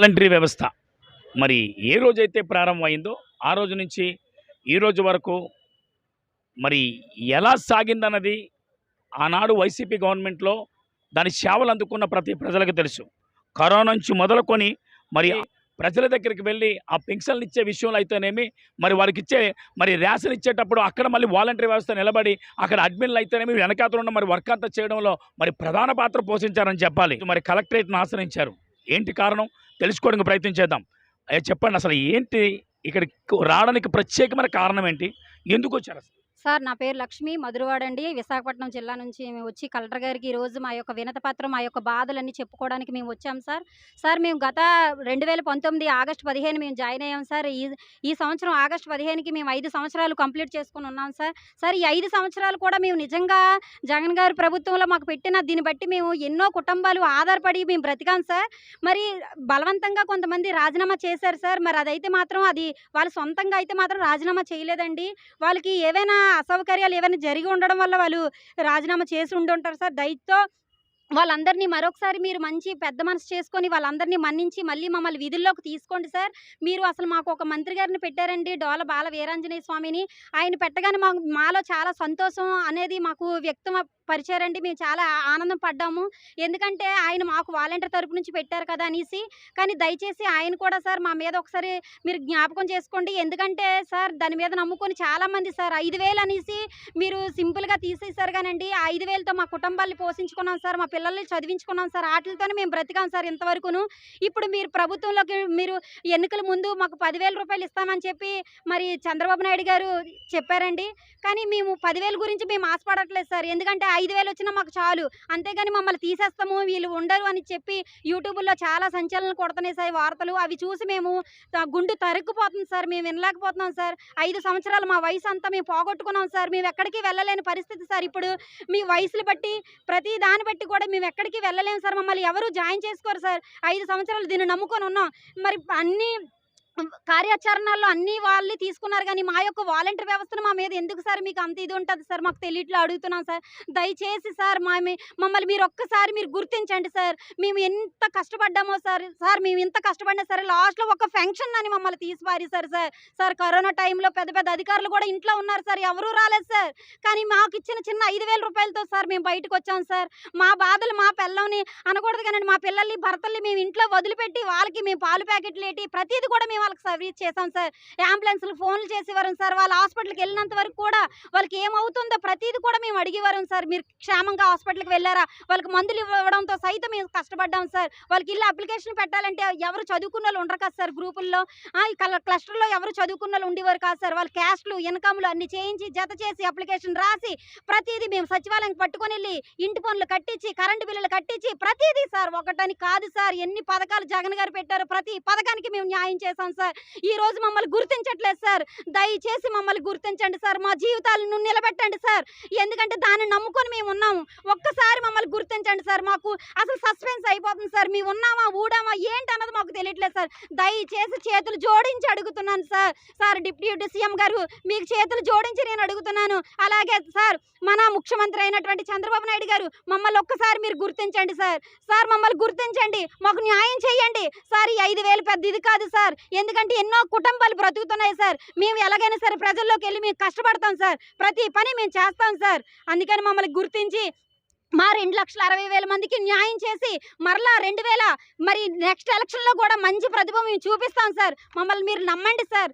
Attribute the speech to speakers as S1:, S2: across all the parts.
S1: Voluntary వ్యవస్థ. మరి ఏ రోజైతే ప్రారంభమైందో ఆ రోజు నుంచి ఈ రోజు వరకు మరి ఎలా సాగిందన్నది ఆనాడు వైసీపీ గవర్నమెంట్లో దాని సేవలు అందుకున్న ప్రతి ప్రజలకు తెలుసు. కరోనా నుంచి మొదలుకొని మరి ప్రజల దగ్గరికి వెళ్ళి ఆ పెన్షన్లు ఇచ్చే విషయంలో అయితేనేమి మరి వారికి ఇచ్చే మరి రేషన్ ఇచ్చేటప్పుడు అక్కడ మళ్ళీ వాలంటరీ వ్యవస్థ నిలబడి అక్కడ అడ్మిన్లు అయితేనేమి వెనకాతలు ఉన్న మరి వర్క్ అంతా చేయడంలో మరి ప్రధాన పాత్ర పోషించారని చెప్పాలి. మరి కలెక్టరేట్ను ఆశ్రయించారు. ఏంటి కారణం? తెలుసుకోవడానికి ప్రయత్నం చేద్దాం. చెప్పండి అసలు ఏంటి? ఇక్కడికి రావడానికి ప్రత్యేకమైన కారణం ఏంటి? ఎందుకు వచ్చారు అసలు?
S2: సార్ నా పేరు లక్ష్మి మధురవాడ అండి. విశాఖపట్నం జిల్లా నుంచి మేము వచ్చి కలెక్టర్ గారికి ఈరోజు రోజు మా యొక్క వినత పత్రం మా యొక్క బాధలన్నీ చెప్పుకోవడానికి మేము వచ్చాం సార్. సార్ మేము గత రెండు వేల పంతొమ్మిది ఆగస్టు పదిహేను మేము జాయిన్ అయ్యాం సార్. ఈ ఈ సంవత్సరం ఆగస్టు పదిహేనుకి మేము ఐదు సంవత్సరాలు కంప్లీట్ చేసుకుని ఉన్నాం సార్. సార్ ఈ ఐదు సంవత్సరాలు కూడా మేము నిజంగా జగన్ గారి ప్రభుత్వంలో మాకు పెట్టిన దీన్ని బట్టి మేము ఎన్నో కుటుంబాలు ఆధారపడి మేము బ్రతికాం సార్. మరి బలవంతంగా కొంతమంది రాజీనామా చేశారు సార్. మరి అదైతే మాత్రం అది వాళ్ళ సొంతంగా అయితే మాత్రం రాజీనామా చేయలేదండి. వాళ్ళకి ఏవైనా అసౌకర్యాలు ఏవైనా జరిగి ఉండడం వల్ల వాళ్ళు రాజీనామా చేసి ఉండుంటారు సార్? దయతో వాళ్ళందరినీ మరొకసారి మీరు మంచి పెద్ద మనసు చేసుకొని వాళ్ళందరినీ మన్నించి మళ్ళీ మమ్మల్ని విధుల్లోకి తీసుకోండి సార్. మీరు అసలు మాకు ఒక మంత్రి గారిని పెట్టారండి. డోల బాల వీరాంజనేయ స్వామిని. ఆయన పెట్టగానే మా మాలో చాలా సంతోషం అనేది మాకు వ్యక్తం పరిచారండి. మేము చాలా ఆనందం పడ్డాము. ఎందుకంటే ఆయన మాకు వాలంటీర్ తరపు నుంచి పెట్టారు కదా అనేసి. కానీ దయచేసి ఆయన కూడా సార్ మా మీద ఒకసారి మీరు జ్ఞాపకం చేసుకోండి. ఎందుకంటే సార్ దాని మీద నమ్ముకొని చాలామంది సార్ ఐదు వేలు అనేసి మీరు సింపుల్గా తీసేసారు కానండి. ఆ ఐదు వేలతో మా కుటుంబాన్ని పోషించుకున్నాం సార్. మా పిల్లల్ని చదివించుకున్నాం సార్. వాటితోనే మేము బ్రతికాం సార్ ఇంతవరకును. ఇప్పుడు మీరు ప్రభుత్వంలోకి మీరు ఎన్నికల ముందు మాకు పదివేల రూపాయలు ఇస్తామని చెప్పి మరి చంద్రబాబు నాయుడు గారు చెప్పారండి. కానీ మేము పదివేల గురించి మేము ఆశపడట్లేదు సార్. ఎందుకంటే ఐదు వేలు వచ్చినా మాకు చాలు. అంతేగాని మమ్మల్ని తీసేస్తాము వీళ్ళు ఉండరు అని చెప్పి యూట్యూబ్లో చాలా సంచలనం కొడుతున్నాయి సార్ వార్తలు. అవి చూసి మేము గుండు తరుక్కుపోతుంది సార్. మేము వినలేకపోతున్నాం సార్. ఐదు సంవత్సరాలు మా వయసు అంతా మేము పోగొట్టుకున్నాం సార్. మేము ఎక్కడికి వెళ్ళలేని పరిస్థితి సార్ ఇప్పుడు. మీ వయసులు బట్టి ప్రతి దాన్ని బట్టి కూడా మేము ఎక్కడికి వెళ్ళలేము సార్. మమ్మల్ని ఎవరు జాయిన్ చేసుకోరు సార్. ఐదు సంవత్సరాలు దీన్ని నమ్ముకొని ఉన్నాం. మరి అన్ని కార్యాచరణలో అన్ని వాళ్ళే తీసుకున్నారు కానీ మా యొక్క వాలంటీర్ వ్యవస్థను మా మీద ఎందుకు సార్ మీకు అంత ఇది ఉంటుంది సార్? మాకు తెలియట్లో అడుగుతున్నాం సార్. దయచేసి సార్ మా మీ- మమ్మల్ని మీరు ఒక్కసారి మీరు గుర్తించండి సార్. మేము ఎంత కష్టపడ్డామో సార్ సార్ మేము ఇంత కష్టపడినా సరే లాస్ట్లో ఒక ఫంక్షన్ అని మమ్మల్ని తీసి పారేశారు సార్. సార్ కరోనా టైంలో పెద్ద పెద్ద అధికారులు కూడా ఇంట్లో ఉన్నారు సార్. ఎవరూ రాలేదు సార్. కానీ మాకు ఇచ్చిన చిన్న ఐదు వేల రూపాయలతో సార్ మేము బయటకు వచ్చాం సార్. మా బాధలు మా పిల్లని అనకూడదు కానీ మా పిల్లల్ని భర్తల్ని మేము ఇంట్లో వదిలిపెట్టి వాళ్ళకి మేము పాలు ప్యాకెట్లు ఏంటి? ప్రతిదీ కూడా మేము వాళ్ళకి సర్వీస్ చేశాం సార్. అంబులెన్స్లు ఫోన్లు చేసేవారం సార్. వాళ్ళ హాస్పిటల్కి వెళ్ళినంత వరకు కూడా వాళ్ళకి ఏమవుతుందో ప్రతిదీ కూడా మేము అడిగేవారం సార్. మీరు క్షేమంగా హాస్పిటల్కి వెళ్ళారా? వాళ్ళకి మందులు ఇవ్వడంతో సైతం మేము కష్టపడ్డాం సార్. వాళ్ళకి ఇల్లు అప్లికేషన్ పెట్టాలంటే ఎవరు చదువుకున్న వాళ్ళు ఉండరు కదా సార్ గ్రూపుల్లో. క్లస్టర్లో ఎవరు చదువుకున్న వాళ్ళు ఉండేవారు కాదు సార్. వాళ్ళ క్యాస్ట్లు ఇన్కమ్లు అన్ని చేయించి జత చేసి అప్లికేషన్ రాసి ప్రతిదీ మేము సచివాలయం పట్టుకొని వెళ్ళి ఇంటి పనులు కట్టించి కరెంటు బిల్లులు కట్టించి ప్రతిదీ సార్ ఒకటని కాదు సార్. ఎన్ని పథకాలు జగన్ గారు పెట్టారు ప్రతి పథకానికి మేము న్యాయం చేశాం సార్. ఈ రోజు మమ్మల్ని గుర్తించట్లేదు సార్. దయచేసి మమ్మల్ని గుర్తించండి సార్. మా జీవితాలను నిలబెట్టండి సార్. ఎందుకంటే దాన్ని నమ్ముకొని మేము ఉన్నాము. ఒక్కసారి మమ్మల్ని గుర్తించండి సార్. మాకు అసలు సస్పెన్స్ అయిపోతుంది సార్. మేము ఉన్నామా ఊడామా ఏంటి అన్నది మాకు తెలియట్లేదు సార్. దయచేసి చేతులు జోడించి అడుగుతున్నాను సార్. సార్ డిప్యూటీ సీఎం గారు మీకు చేతులు జోడించి నేను అడుగుతున్నాను. అలాగే సార్ మన ముఖ్యమంత్రి అయినటువంటి చంద్రబాబు నాయుడు గారు మమ్మల్ని ఒక్కసారి మీరు గుర్తించండి సార్. సార్ మమ్మల్ని గుర్తించండి. మాకు న్యాయం చేయండి. సార్ ఈ ఐదు వేలు పెద్ద ఇది కాదు సార్. ఎందుకంటే ఎన్నో కుటుంబాలు బ్రతుకుతున్నాయి సార్. మేము ఎలాగైనా సరే ప్రజల్లోకి వెళ్ళి మేము కష్టపడతాం సార్. ప్రతి పని మేము చేస్తాం సార్. అందుకని మమ్మల్ని గుర్తించి మా రెండు లక్షల అరవై వేల మందికి న్యాయం చేసి మరలా రెండు వేల మరి నెక్స్ట్ ఎలక్షన్లో కూడా మంచి ప్రతిభ మేము చూపిస్తాం సార్. మమ్మల్ని మీరు నమ్మండి సార్.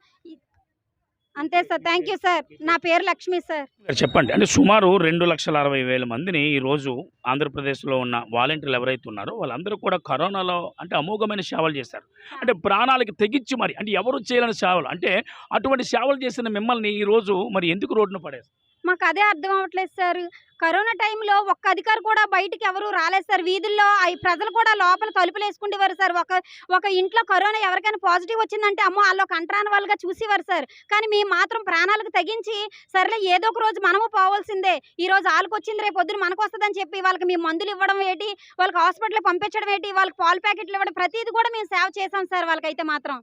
S2: అంతే సార్. Thank you sir. నా పేరు లక్ష్మి సార్.
S1: చెప్పండి. అంటే సుమారు రెండు లక్షల అరవై వేల మందిని ఈరోజు ఆంధ్రప్రదేశ్లో ఉన్న వాలంటీర్లు ఎవరైతే ఉన్నారో వాళ్ళందరూ కూడా కరోనాలో అంటే అమోఘమైన సేవలు చేశారు. అంటే ప్రాణాలకి తెగించి మరి అంటే ఎవరు చేయలేని సేవలు. అంటే అటువంటి సేవలు చేసిన మిమ్మల్ని ఈరోజు మరి ఎందుకు రోడ్డున పడేస్తారు
S2: మాకు అదే అర్థం అవ్వట్లేదు సార్. కరోనా టైంలో ఒక్క అధికారి కూడా బయటికి ఎవరు రాలేదు సార్. వీధుల్లో అవి ప్రజలు కూడా లోపల తలుపులు వేసుకుంటేవారు సార్. ఒక ఒక ఇంట్లో కరోనా ఎవరికైనా పాజిటివ్ వచ్చిందంటే అమ్మో వాళ్ళు ఒక అంటరాని వాళ్ళుగా చూసేవారు సార్. కానీ మేము మాత్రం ప్రాణాలకు తగ్గించి సర్లే ఏదో ఒక రోజు మనము పోవాల్సిందే. ఈ రోజు వాళ్ళకి వచ్చింది రేపు పొద్దున మనకు వస్తుందని చెప్పి వాళ్ళకి మేము మందులు ఇవ్వడం ఏంటి? వాళ్ళకి హాస్పిటల్కి పంపించడం ఏంటి? వాళ్ళకి పాలు ప్యాకెట్లు ఇవ్వడం ప్రతిదీ కూడా మేము సేవ చేసాం సార్ వాళ్ళకైతే మాత్రం.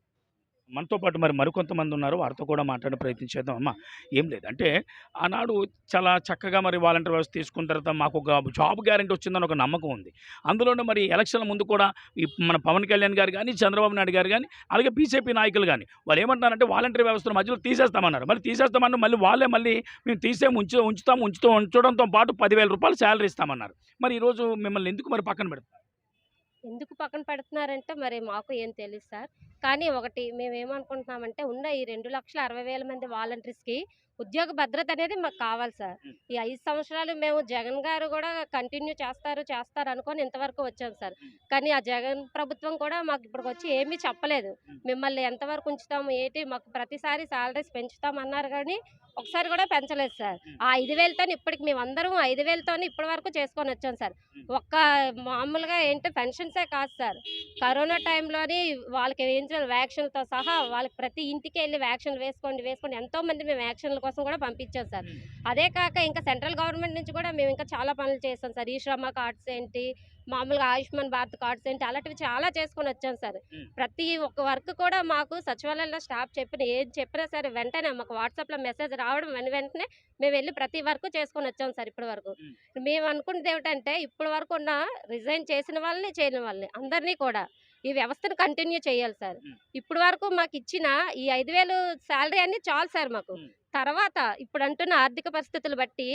S1: మనతో పాటు మరి మరికొంతమంది ఉన్నారు. వారితో కూడా మాట్లాడే ప్రయత్నం చేద్దాం అమ్మా. ఏం లేదు. అంటే ఆనాడు చాలా చక్కగా మరి వాలంటీర్ వ్యవస్థ తీసుకున్న తర్వాత మాకు ఒక జాబ్ గ్యారెంటీ వచ్చిందని ఒక నమ్మకం ఉంది. అందులోనే మరి ఎలక్షన్ల ముందు కూడా మన పవన్ కళ్యాణ్ గారు కానీ చంద్రబాబు నాయుడు గారు కానీ అలాగే బీజేపీ నాయకులు కానీ వాళ్ళు ఏమంటున్నారంటే వాలంటీర్ వ్యవస్థను మధ్యలో తీసేస్తామన్నారు. మరి తీసేస్తామన్నారు. మళ్ళీ వాళ్ళే మళ్ళీ మేము తీసే ఉంచు ఉంచుతాం ఉంచుతూ ఉంచడంతో పాటు పదివేల రూపాయలు శాలరీ ఇస్తామన్నారు. మరి ఈరోజు మిమ్మల్ని ఎందుకు మరి పక్కన పెడతాం
S3: ఎందుకు పక్కన పెడుతున్నారంటే మరి మాకు ఏం తెలియదు సార్. కానీ ఒకటి మేము ఏమనుకుంటున్నామంటే ఉన్న ఈ రెండు లక్షల అరవై వేల మంది వాలంటీర్స్కి ఉద్యోగ భద్రత అనేది మాకు కావాలి సార్. ఈ ఐదు సంవత్సరాలు మేము జగన్ గారు కూడా కంటిన్యూ చేస్తారు చేస్తారు అనుకొని ఇంతవరకు వచ్చాం సార్. కానీ ఆ జగన్ ప్రభుత్వం కూడా మాకు ఇప్పటికి వచ్చి ఏమీ చెప్పలేదు. మిమ్మల్ని ఎంతవరకు ఉంచుతాము ఏంటి మాకు ప్రతిసారి సాలరీస్ పెంచుతామన్నారు కానీ ఒకసారి కూడా పెంచలేదు సార్. ఆ ఐదు వేలతో ఇప్పటికి మేము అందరం ఐదు వేలతోనే ఇప్పటి వరకు చేసుకొని వచ్చాం సార్. ఒక్క మామూలుగా ఏంటి పెన్షన్సే కాదు సార్ కరోనా టైంలోని వాళ్ళకి వేయించిన వ్యాక్సిన్లతో సహా వాళ్ళకి ప్రతి ఇంటికి వెళ్ళి వ్యాక్సిన్లు వేసుకోండి వేసుకోండి ఎంతో మంది మేము వ్యాక్సిన్ల కోసం కూడా పంపించాం సార్. అదే కాక ఇంకా సెంట్రల్ గవర్నమెంట్ నుంచి కూడా మేము ఇంకా చాలా పనులు చేస్తాం సార్. ఈ శ్రమ కార్డ్స్ ఏంటి మామూలుగా ఆయుష్మాన్ భారత్ కార్డ్స్ ఏంటి అలాంటివి చాలా చేసుకొని వచ్చాం సార్. ప్రతి ఒక్క వర్క్ కూడా మాకు సచివాలయంలో స్టాఫ్ చెప్పిన ఏది చెప్పినా సరే వెంటనే మాకు వాట్సాప్లో మెసేజ్ రావడం వెన వెంటనే మేము వెళ్ళి ప్రతి వర్క్ చేసుకొని వచ్చాం సార్ ఇప్పటి వరకు. మేము అనుకున్నది ఏమిటంటే ఇప్పటి వరకు ఉన్న రిజైన్ చేసిన వాళ్ళని చేయని వాళ్ళని అందరినీ కూడా ఈ వ్యవస్థను కంటిన్యూ చేయాలి సార్. ఇప్పటి వరకు మాకు ఇచ్చిన ఈ ఐదు వేలు శాలరీ అన్ని చాలు సార్ మాకు. తర్వాత ఇప్పుడు అంటున్న ఆర్థిక పరిస్థితులు బట్టి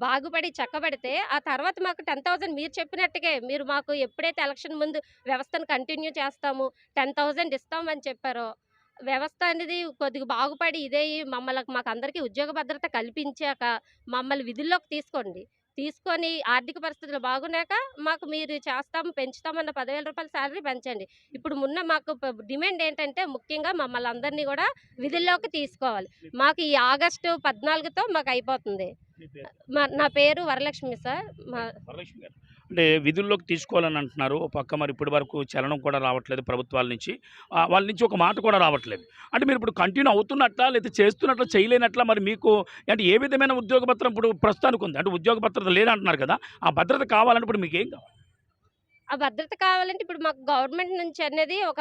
S3: బాగుపడి చక్కబడితే ఆ తర్వాత మాకు టెన్ థౌసండ్ మీరు చెప్పినట్టుగా మీరు మాకు ఎప్పుడైతే ఎలక్షన్ ముందు వ్యవస్థను కంటిన్యూ చేస్తాము టెన్ థౌజండ్ ఇస్తామని చెప్పారో వ్యవస్థ అనేది కొద్దిగా బాగుపడి ఇదే మమ్మల్ని మాకు అందరికీ ఉద్యోగ భద్రత కల్పించాక మమ్మల్ని విధుల్లోకి తీసుకోండి. తీసుకొని ఆర్థిక పరిస్థితులు బాగున్నాక మాకు మీరు చేస్తాము పెంచుతామన్న పదివేల రూపాయల శాలరీ పెంచండి. ఇప్పుడు మున్న మాకు డిమాండ్ ఏంటంటే ముఖ్యంగా మమ్మల్ని అందరినీ కూడా విధుల్లోకి తీసుకోవాలి. మాకు ఈ ఆగస్టు పద్నాలుగుతో మాకు అయిపోతుంది. మా నా పేరు వరలక్ష్మి సార్. మా
S1: అంటే విధుల్లోకి తీసుకోవాలని అంటున్నారు. ఒక పక్క మరి ఇప్పటి వరకు చలనం కూడా రావట్లేదు ప్రభుత్వాల నుంచి. వాళ్ళ నుంచి ఒక మాట కూడా రావట్లేదు. అంటే మీరు ఇప్పుడు కంటిన్యూ అవుతున్నట్లా లేదా చేస్తున్నట్లా చేయలేనట్లా మరి మీకు అంటే ఏ విధమైన ఉద్యోగ భద్రత ఇప్పుడు ప్రస్తుతానికి ఉంది? అంటే ఉద్యోగ భద్రత లేదంటున్నారు కదా ఆ భద్రత కావాలంటే ఇప్పుడు మీకు ఏం కావాలి?
S3: ఆ భద్రత కావాలంటే ఇప్పుడు మాకు గవర్నమెంట్ నుంచి అనేది ఒక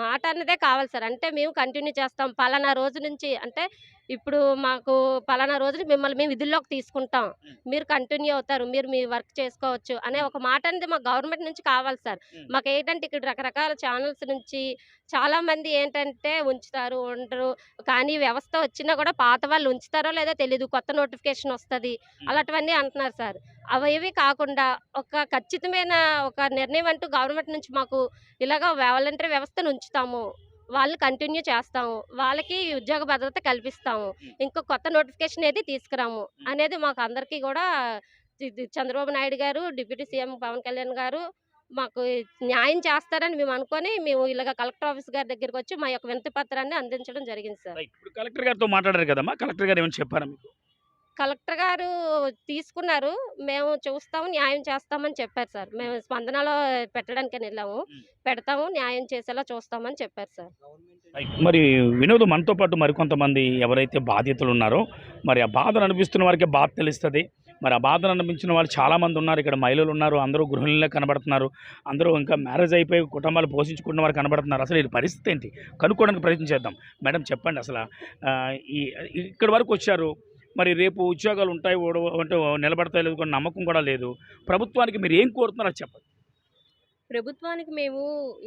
S3: మాట అన్నదే కావాలి సార్. అంటే మేము కంటిన్యూ చేస్తాం. పలానా రోజు నుంచి అంటే ఇప్పుడు మాకు పలానా రోజులు మిమ్మల్ని మేము విధుల్లోకి తీసుకుంటాం. మీరు కంటిన్యూ అవుతారు. మీరు మీ వర్క్ చేసుకోవచ్చు అనే ఒక మాట అనేది మాకు గవర్నమెంట్ నుంచి కావాలి సార్.
S1: మ్.
S3: మాకు ఏంటంటే ఇక్కడ రకరకాల ఛానల్స్ నుంచి చాలా మంది ఏంటంటే ఉంచుతారు ఉండరు. కానీ వ్యవస్థ వచ్చినా కూడా పాత వాళ్ళు ఉంచుతారో లేదో తెలియదు కొత్త నోటిఫికేషన్ వస్తుంది. అలాంటివన్నీ అంటున్నారు సార్. అవేవి కాకుండా ఒక ఖచ్చితమైన ఒక నిర్ణయం అంటూ గవర్నమెంట్ నుంచి మాకు ఇలాగ వాలంటరీ వ్యవస్థను ఉంచుతాము. వాళ్ళు కంటిన్యూ చేస్తాము. వాళ్ళకి ఉద్యోగ భద్రత కల్పిస్తాము. ఇంకో కొత్త నోటిఫికేషన్ ఏది తీసుకురాము అనేది మాకు అందరికీ కూడా చంద్రబాబు నాయుడు గారు డిప్యూటీ సీఎం పవన్ కళ్యాణ్ గారు మాకు న్యాయం చేస్తారని మేము అనుకొని మేము ఇలాగ కలెక్టర్ ఆఫీస్ గారి దగ్గరికి వచ్చి మా యొక్క వినతి పత్రాన్ని అందించడం జరిగింది సార్.
S1: ఇప్పుడు కలెక్టర్ గారితో మాట్లాడారు కదమ్మా. కలెక్టర్ గారు ఏమైనా చెప్పారా మీకు?
S3: కలెక్టర్ గారు తీసుకున్నారు. మేము చూస్తాము న్యాయం చేస్తామని చెప్పారు సార్. మేము స్పందనలో పెట్టడానికి వెళ్ళాము. పెడతాము న్యాయం చేసేలా చూస్తామని చెప్పారు సార్.
S1: మరి వినోద్ మనతో పాటు మరికొంతమంది ఎవరైతే బాధితులు ఉన్నారో మరి ఆ బాధను అనిపిస్తున్న వారికి బాధ తెలుస్తుంది. మరి ఆ బాధను అనిపించిన వాళ్ళు చాలామంది ఉన్నారు. ఇక్కడ మహిళలు ఉన్నారు అందరూ గృహిణులే కనబడుతున్నారు. అందరూ ఇంకా మ్యారేజ్ అయిపోయి కుటుంబాలు పోషించుకున్న వారు కనబడుతున్నారు. అసలు ఈ పరిస్థితి ఏంటి? కనుక్కోవడానికి ప్రయత్నం చేద్దాం. మేడం చెప్పండి అసలు. ఈ ఇక్కడి వరకు వచ్చారు. మరి రేపు ఉద్యోగాలు ఉంటాయి అంటే నిలబడతాయి లేదు కొన్ని నమ్మకం కూడా లేదు. ప్రభుత్వానికి మీరు ఏం కోరుతున్నారో చెప్పండి.
S4: ప్రభుత్వానికి మేము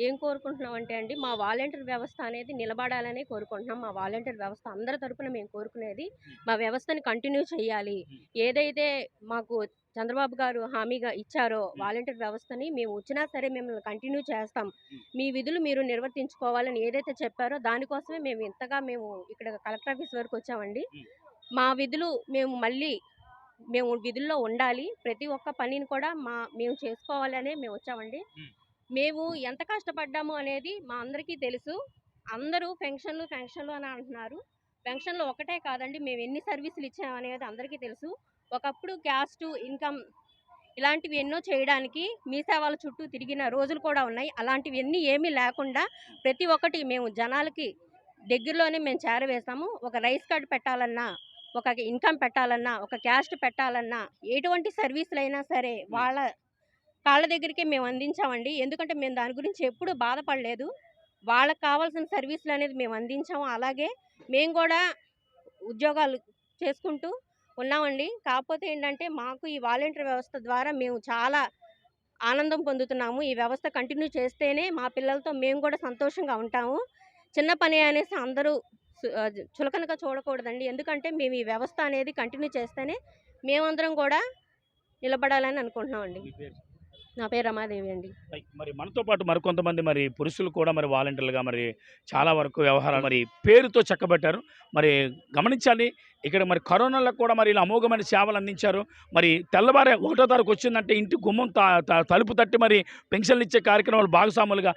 S4: ఏం కోరుకుంటున్నాం అంటే అండి మా వాలంటీర్ వ్యవస్థ అనేది నిలబడాలని కోరుకుంటున్నాం. మా వాలంటీర్ వ్యవస్థ అందరి తరపున మేము కోరుకునేది మా వ్యవస్థని కంటిన్యూ చేయాలి. ఏదైతే మాకు చంద్రబాబు గారు హామీగా ఇచ్చారో వాలంటీర్ వ్యవస్థని మేము వచ్చినా సరే మిమ్మల్ని కంటిన్యూ చేస్తాం. మీ విధులు మీరు నిర్వర్తించుకోవాలని ఏదైతే చెప్పారో దానికోసమే మేము ఇంతగా మేము ఇక్కడ కలెక్టర్ ఆఫీస్ వరకు వచ్చామండి. మా విధులు మేము మళ్ళీ మేము విధుల్లో ఉండాలి. ప్రతి ఒక్క పనిని కూడా మా మేము చేసుకోవాలనే మేము వచ్చామండి. మేము ఎంత కష్టపడ్డాము అనేది మా అందరికీ తెలుసు. అందరూ పెన్షన్లు పెన్షన్లు అని అంటున్నారు. పెన్షన్లు ఒకటే కాదండి మేము ఎన్ని సర్వీసులు ఇచ్చాము అనేది అందరికీ తెలుసు. ఒకప్పుడు క్యాస్ట్ ఇన్కమ్ ఇలాంటివి ఎన్నో చేయడానికి మీ సేవల చుట్టూ తిరిగిన రోజులు కూడా ఉన్నాయి. అలాంటివి ఎన్ని ఏమీ లేకుండా ప్రతి ఒక్కటి మేము జనాలకి దగ్గరలోనే మేము చేరవేశాము. ఒక రైస్ కార్డ్ పెట్టాలన్నా ఒక ఇన్కమ్ పెట్టాలన్నా ఒక క్యాస్ట్ పెట్టాలన్నా ఎటువంటి సర్వీసులు అయినా సరే వాళ్ళ కాళ్ళ దగ్గరికే మేము అందించామండి. ఎందుకంటే మేము దాని గురించి ఎప్పుడూ బాధపడలేదు. వాళ్ళకి కావాల్సిన సర్వీసులు అనేది మేము అందించాము. అలాగే మేము కూడా ఉద్యోగాలు చేసుకుంటూ ఉన్నామండి. కాకపోతే ఏంటంటే మాకు ఈ వాలంటీర్ వ్యవస్థ ద్వారా మేము చాలా ఆనందం పొందుతున్నాము. ఈ వ్యవస్థ కంటిన్యూ చేస్తేనే మా పిల్లలతో మేము కూడా సంతోషంగా ఉంటాము. చిన్న పని అనేసి అందరూ చులకనగా చూడకూడదండి. ఎందుకంటే మేము ఈ వ్యవస్థ అనేది కంటిన్యూ చేస్తేనే మేమందరం కూడా నిలబడాలని అనుకుంటున్నామండి? నా పేరు రమాదేవి అండి.
S1: మరి మనతో పాటు మరికొంతమంది మరి పురుషులు కూడా మరి వాలంటీర్లుగా మరి చాలా వరకు వ్యవహారాలు మరి పేరుతో చక్కబెట్టారు. మరి గమనించాలి ఇక్కడ మరి కరోనాలో కూడా మరి ఇలా అమోఘమైన సేవలు అందించారు. మరి తెల్లవారే ఒకటో తారీఖు వచ్చిందంటే ఇంటి గుమ్మం త- తలుపు తట్టి మరి పెన్షన్లు ఇచ్చే కార్యక్రమాలు భాగస్వాములుగా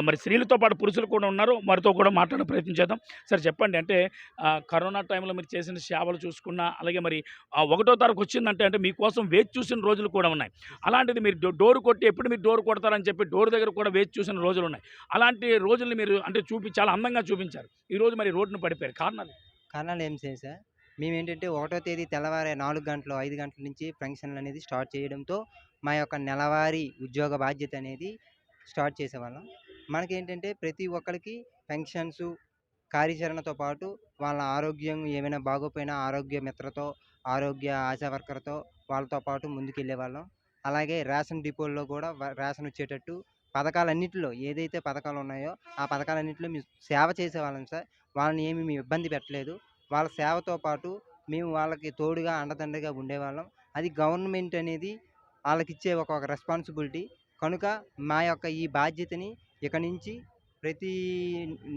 S1: మరి స్త్రీలతో పాటు పురుషులు కూడా ఉన్నారు. వారితో కూడా మాట్లాడే ప్రయత్నం చేద్దాం. సరే చెప్పండి. అంటే కరోనా టైంలో మీరు చేసిన సేవలు చూసుకున్నా అలాగే మరి ఒకటో తారీఖు వచ్చిందంటే అంటే మీకోసం వేచి చూసిన రోజులు కూడా ఉన్నాయి. అలాంటిది మీరు డో- డోర్ కొట్టి ఎప్పుడు మీరు డోర్ కొడతారని చెప్పి డోర్ దగ్గర కూడా వేచి చూసిన రోజులు ఉన్నాయి. అలాంటి రోజుల్ని మీరు అంటే చూపి చాలా అందంగా చూపించారు. ఈ రోజు మరి రోడ్డును పడిపోయారు. కారణాలు?
S5: కారణాలు ఏం చేయాలి సార్. మేము ఏంటంటే ఒకటో తేదీ తెల్లవారే నాలుగు గంటలు ఐదు గంటల నుంచి ఫంక్షన్లు అనేది స్టార్ట్ చేయడంతో మా యొక్క నెలవారీ ఉద్యోగ బాధ్యత అనేది స్టార్ట్ చేసేవాళ్ళం. మనకేంటంటే ప్రతి ఒక్కరికి పెన్షన్స్ కార్యాచరణతో పాటు వాళ్ళ ఆరోగ్యం ఏమైనా బాగోపోయినా ఆరోగ్య మిత్రతో ఆరోగ్య ఆశా వర్కర్తో వాళ్ళతో పాటు ముందుకెళ్ళే వాళ్ళం అలాగే రేషన్ డిపోల్లో కూడా రేషన్ వచ్చేటట్టు పథకాలన్నింటిలో ఏదైతే పథకాలు ఉన్నాయో ఆ పథకాలన్నింటిలో మేము సేవ చేసేవాళ్ళం సార్. వాళ్ళని ఏమి మేము ఇబ్బంది పెట్టలేదు. వాళ్ళ సేవతో పాటు మేము వాళ్ళకి తోడుగా అండదండగా ఉండేవాళ్ళం. అది గవర్నమెంట్ అనేది వాళ్ళకి ఇచ్చే ఒక ఒక రెస్పాన్సిబిలిటీ. కనుక మా యొక్క ఈ బాధ్యతని ఇక నుంచి ప్రతి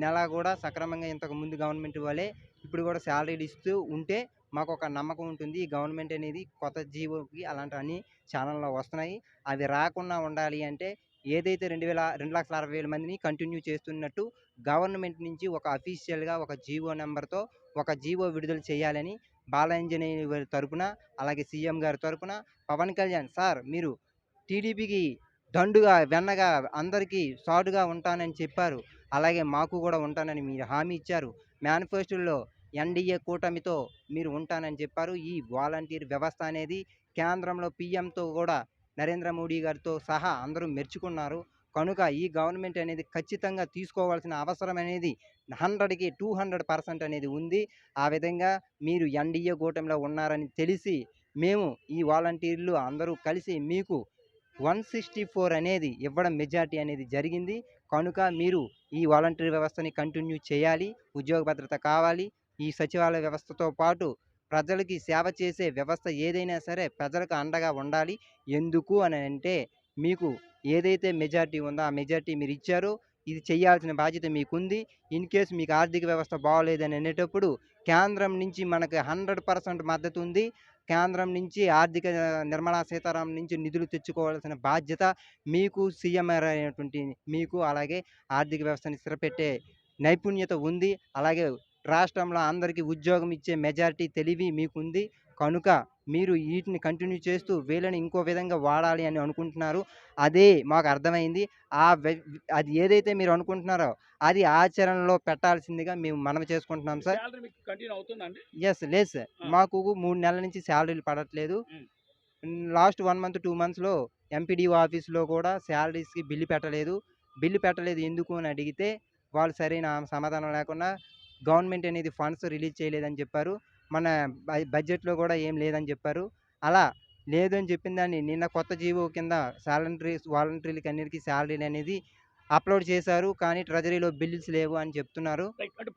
S5: నెల కూడా సక్రమంగా ఇంతకు ముందు గవర్నమెంట్ వాళ్ళే ఇప్పుడు కూడా శాలరీలు ఇస్తూ ఉంటే మాకు ఒక నమ్మకం ఉంటుంది. ఈ గవర్నమెంట్ అనేది కొత్త జీవోకి అలాంటి అన్ని ఛానల్లో వస్తున్నాయి. అవి రాకుండా ఉండాలి అంటే ఏదైతే రెండు వేల రెండు లక్షల అరవై వేల మందిని కంటిన్యూ చేస్తున్నట్టు గవర్నమెంట్ నుంచి ఒక అఫీషియల్గా ఒక జీవో నెంబర్తో ఒక జీవో విడుదల చేయాలని బాలాంజనేయ గారి తరపున అలాగే సీఎం గారి తరపున పవన్ కళ్యాణ్ సార్ మీరు టీడీపీకి దండుగా వెన్నగా అందరికీ సాటుగా ఉంటానని చెప్పారు. అలాగే మాకు కూడా ఉంటానని మీరు హామీ ఇచ్చారు. మేనిఫెస్టోలో ఎన్డీఏ కూటమితో మీరు ఉంటానని చెప్పారు. ఈ వాలంటీర్ వ్యవస్థ అనేది కేంద్రంలో పీఎంతో కూడా నరేంద్ర మోడీ గారితో సహా అందరూ మెచ్చుకున్నారు కనుక ఈ గవర్నమెంట్ అనేది ఖచ్చితంగా తీసుకోవాల్సిన అవసరం అనేది హండ్రెడ్కి టూ హండ్రెడ్ పర్సెంట్ అనేది ఉంది. ఆ విధంగా మీరు ఎన్డీఏ కూటమిలో ఉన్నారని తెలిసి మేము ఈ వాలంటీర్లు అందరూ కలిసి మీకు వన్ సిక్స్టీ ఫోర్ అనేది ఇవ్వడం మెజార్టీ అనేది జరిగింది. కనుక మీరు ఈ వాలంటీర్ వ్యవస్థని కంటిన్యూ చేయాలి. ఉద్యోగ భద్రత కావాలి. ఈ సచివాలయ వ్యవస్థతో పాటు ప్రజలకి సేవ చేసే వ్యవస్థ ఏదైనా సరే ప్రజలకు అండగా ఉండాలి. ఎందుకు అని అంటే మీకు ఏదైతే మెజార్టీ ఉందో ఆ మెజార్టీ మీరు ఇచ్చారో ఇది చేయాల్సిన బాధ్యత మీకుంది. ఇన్ కేస్ మీకు ఆర్థిక వ్యవస్థ బాగోలేదని అనేటప్పుడు కేంద్రం నుంచి మనకు హండ్రెడ్ పర్సెంట్ మద్దతు ఉంది. కేంద్రం నుంచి ఆర్థిక నిర్మలా సీతారామన్ నుంచి నిధులు తెచ్చుకోవాల్సిన బాధ్యత మీకు సీఎంఆర్ అయినటువంటి మీకు అలాగే ఆర్థిక వ్యవస్థని స్థిరపెట్టే నైపుణ్యత ఉంది. అలాగే రాష్ట్రంలో అందరికీ ఉద్యోగం ఇచ్చే మెజారిటీ తెలివి మీకుంది. కనుక మీరు వీటిని కంటిన్యూ చేస్తూ వీళ్ళని ఇంకో విధంగా వాడాలి అని అనుకుంటున్నారు. అదే మాకు అర్థమైంది. ఆ అది ఏదైతే మీరు అనుకుంటున్నారో అది ఆచరణలో పెట్టాల్సిందిగా మేము మనవి చేసుకుంటున్నాం సార్. ఎస్ లేదు సార్. మాకు మూడు నెలల నుంచి శాలరీలు పడట్లేదు. లాస్ట్ వన్ మంత్ టూ మంత్స్లో ఎంపీడీఓ ఆఫీస్లో కూడా శాలరీస్కి బిల్లు పెట్టలేదు. బిల్లు పెట్టలేదు ఎందుకు అని అడిగితే వాళ్ళు సరైన సమాధానం లేకుండా గవర్నమెంట్ అనేది ఫండ్స్ రిలీజ్ చేయలేదని చెప్పారు. మన బడ్జెట్లో కూడా ఏం లేదని చెప్పారు. అలా లేదు అని చెప్పిన దాన్ని నిన్న కొత్త జీవో కింద సాలంటరీస్ వాలంటీర్లకి అన్నిటికీ శాలరీలు అనేది అప్లోడ్ చేశారు. కానీ ట్రెజరీలో బిల్స్ లేవు అని చెప్తున్నారు.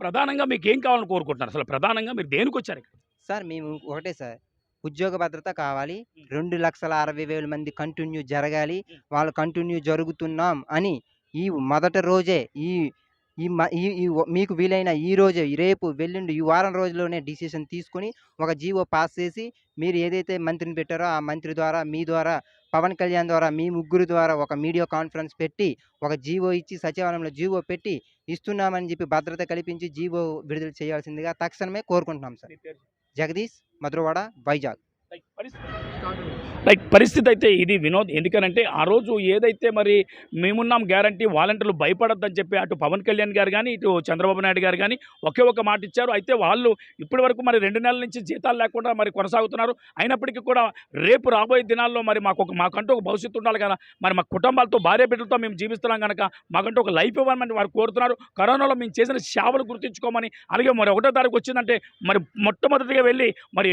S1: ప్రధానంగా మీకు ఏం కావాలని కోరుకుంటున్నారు? అసలు ప్రధానంగా మీరు దేనికి వచ్చారు
S5: సార్ మేము ఒకటే సార్. ఉద్యోగ భద్రత కావాలి. రెండు లక్షల అరవై వేల మంది కంటిన్యూ జరగాలి. వాళ్ళు కంటిన్యూ జరుగుతున్నాం అని ఈ మొదటి రోజే ఈ ఈ మ- ఈ మీకు వీలైన ఈ రోజే రేపు వెల్లుండి ఈ వారం రోజుల్లోనే డిసిషన్ తీసుకొని ఒక జీవో పాస్ చేసి మీరు ఏదైతే మంత్రిని పెట్టారో ఆ మంత్రి ద్వారా మీ ద్వారా పవన్ కళ్యాణ్ ద్వారా మీ ముగ్గురు ద్వారా ఒక మీడియా కాన్ఫరెన్స్ పెట్టి ఒక జీవో ఇచ్చి సచివాలయంలో జీవో పెట్టి ఇస్తున్నామని చెప్పి భద్రత కల్పించి జీవో విడుదల చేయాల్సిందిగా తక్షణమే కోరుకుంటున్నాం సార్. జగదీష్ మధురవాడ వైజాగ్.
S1: రైట్ పరిస్థితి అయితే ఇది వినోద్. ఎందుకనంటే ఆ రోజు ఏదైతే మరి మేమున్నాం గ్యారంటీ వాలంటీర్లు భయపడొద్దని చెప్పి అటు పవన్ కళ్యాణ్ గారు కానీ ఇటు చంద్రబాబు నాయుడు గారు కానీ ఒకే ఒక మాట ఇచ్చారు. అయితే వాళ్ళు ఇప్పటి వరకు మరి రెండు నెలల నుంచి జీతాలు లేకుండా మరి కొనసాగుతున్నారు. అయినప్పటికీ కూడా రేపు రాబోయే దినాల్లో మరి మాకు ఒక మాకంటూ ఒక భవిష్యత్తు ఉండాలి కదా. మరి మా కుటుంబాలతో భార్య బిడ్డలతో మేము జీవిస్తున్నాం కనుక మాకంటూ ఒక లైఫ్ ఇవ్వమని వారు కోరుతున్నారు. కరోనాలో మేము చేసిన సేవలు గుర్తించుకోమని అలాగే మరి ఒకటో తారీఖు వచ్చిందంటే మరి మొట్టమొదటిగా వెళ్ళి మరి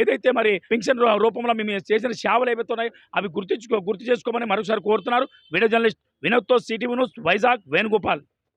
S1: ఏదైతే మరి పెన్షన్ రూపంలో మేము చేసిన సేవలు ఏవైతే అవి గుర్తించుకో గుర్తు చేసుకోమని మరొకసారి కోరుతున్నారు. వీడియో జర్నలిస్ట్ వినోద్తో సిటీ న్యూస్ వైజాగ్ వేణుగోపాల్.